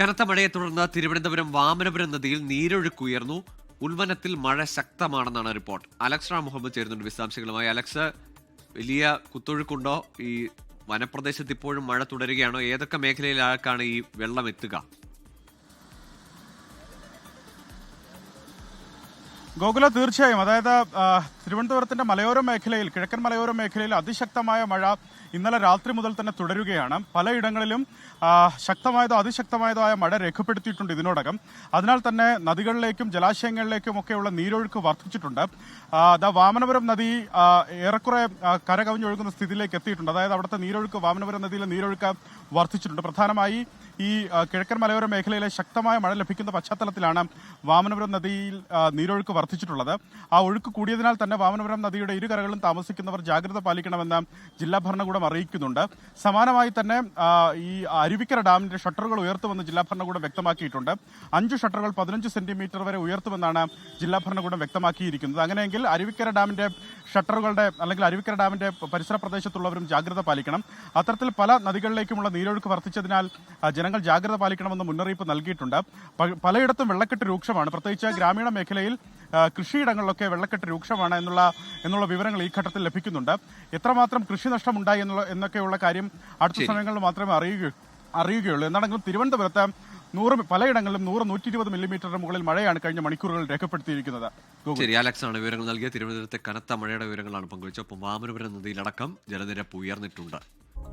കനത്ത മഴയെ തുടർന്ന് തിരുവനന്തപുരം വാമനപുരം നദിയിൽ നീരൊഴുക്കുയർന്നു ഉൾവനത്തിൽ മഴ ശക്തമാണെന്നാണ് റിപ്പോർട്ട്. അലക്സ് റാം മുഹമ്മദ് ചേരുന്നുണ്ട് വിശദാംശങ്ങളുമായി. അലക്സ് വലിയ കുത്തൊഴുക്കുണ്ടോ? ഈ വനപ്രദേശത്ത് ഇപ്പോഴും മഴ തുടരുകയാണോ? ഏതൊക്കെ മേഖലയിലേക്കാണ് ഈ വെള്ളം എത്തുക? ഗോകുല തീർച്ചയായും. അതായത് തിരുവനന്തപുരത്തിന്റെ മലയോര മേഖലയിൽ കിഴക്കൻ മലയോര മേഖലയിൽ അതിശക്തമായ മഴ ഇന്നലെ രാത്രി മുതൽ തന്നെ തുടരുകയാണ്. പലയിടങ്ങളിലും ശക്തമായതോ അതിശക്തമായതോ ആയ മഴ രേഖപ്പെടുത്തിയിട്ടുണ്ട് ഇതിനോടകം. അതിനാൽ തന്നെ നദികളിലേക്കും ജലാശയങ്ങളിലേക്കും ഒക്കെയുള്ള നീരൊഴുക്ക് വർദ്ധിച്ചിട്ടുണ്ട്. ദാ വാമനപുരം നദി ഏറെക്കുറെ കരകവിഞ്ഞൊഴുകുന്ന സ്ഥിതിയിലേക്ക് എത്തിയിട്ടുണ്ട്. അതായത് അവിടുത്തെ നീരൊഴുക്ക് വാമനപുരം നദിയിലെ നീരൊഴുക്ക് വർദ്ധിച്ചിട്ടുണ്ട്. പ്രധാനമായി ഈ കിഴക്കൻ മലയോര മേഖലയിലെ ശക്തമായ മഴ ലഭിക്കുന്ന പശ്ചാത്തലത്തിലാണ് വാമനപുരം നദിയിൽ നീരൊഴുക്ക് വർദ്ധിച്ചിട്ടുള്ളത്. ആ ഒഴുക്ക് കൂടിയതിനാൽ തന്നെ വാമനപുരം നദിയുടെ ഇരുകരകളും താമസിക്കുന്നവർ ജാഗ്രത പാലിക്കണമെന്ന് ജില്ലാ ഭരണകൂടം അറിയിക്കുന്നുണ്ട്. സമാനമായി തന്നെ ഈ അരുവിക്കര ഡാമിന്റെ ഷട്ടറുകൾ ഉയർത്തുമെന്ന് ജില്ലാ ഭരണകൂടം വ്യക്തമാക്കിയിട്ടുണ്ട്. അഞ്ച് ഷട്ടറുകൾ പതിനഞ്ച് സെന്റിമീറ്റർ വരെ ഉയർത്തുമെന്നാണ് ജില്ലാ ഭരണകൂടം വ്യക്തമാക്കിയിരിക്കുന്നത്. അങ്ങനെയെങ്കിൽ അരുവിക്കര ഡാമിന്റെ ഷട്ടറുകളുടെ അല്ലെങ്കിൽ അരുവിക്കര ഡാമിന്റെ പരിസര പ്രദേശത്തുള്ളവരും ജാഗ്രത പാലിക്കണം. അത്തരത്തിൽ പല നദികളിലേക്കുമുള്ള നീരൊഴുക്ക് വർദ്ധിച്ചതിനാൽ ജനങ്ങൾ ജാഗ്രത പാലിക്കണമെന്ന് മുന്നറിയിപ്പ് നൽകിയിട്ടുണ്ട്. പലയിടത്തും വെള്ളക്കെട്ട് രൂക്ഷമാണ്. പ്രത്യേകിച്ച് ഗ്രാമീണ മേഖലയിൽ കൃഷിയിടങ്ങളിലൊക്കെ വെള്ളക്കെട്ട് രൂക്ഷമാണ് എന്നുള്ള എന്നുള്ള വിവരങ്ങൾ ഈ ഘട്ടത്തിൽ ലഭിക്കുന്നുണ്ട്. എത്രമാത്രം കൃഷി ഉണ്ടായി എന്നുള്ള എന്നൊക്കെയുള്ള കാര്യം അടുത്ത സമയങ്ങളിൽ മാത്രമേ അറിയുക അറിയുകയുള്ളൂ. എന്നാണെങ്കിലും തിരുവനന്തപുരത്ത് നൂറ് പലയിടങ്ങളിലും നൂറ് നൂറ്റി ഇരുപത് മില്ലിമീറ്റർ മുകളിൽ മഴയാണ് കഴിഞ്ഞ മണിക്കൂറുകളിൽ രേഖപ്പെടുത്തിയിരിക്കുന്നത്. ശരി അലക്സ് ആണ് വിവരങ്ങൾ നൽകിയ തിരുവനന്തപുരത്തെ കനത്ത മഴയുടെ വിവരങ്ങളാണ് പങ്കുവച്ചത്. ഒപ്പം വാമനപുരം നദിയിലടക്കം ജലനിരപ്പ് ഉയർന്നിട്ടുണ്ട്.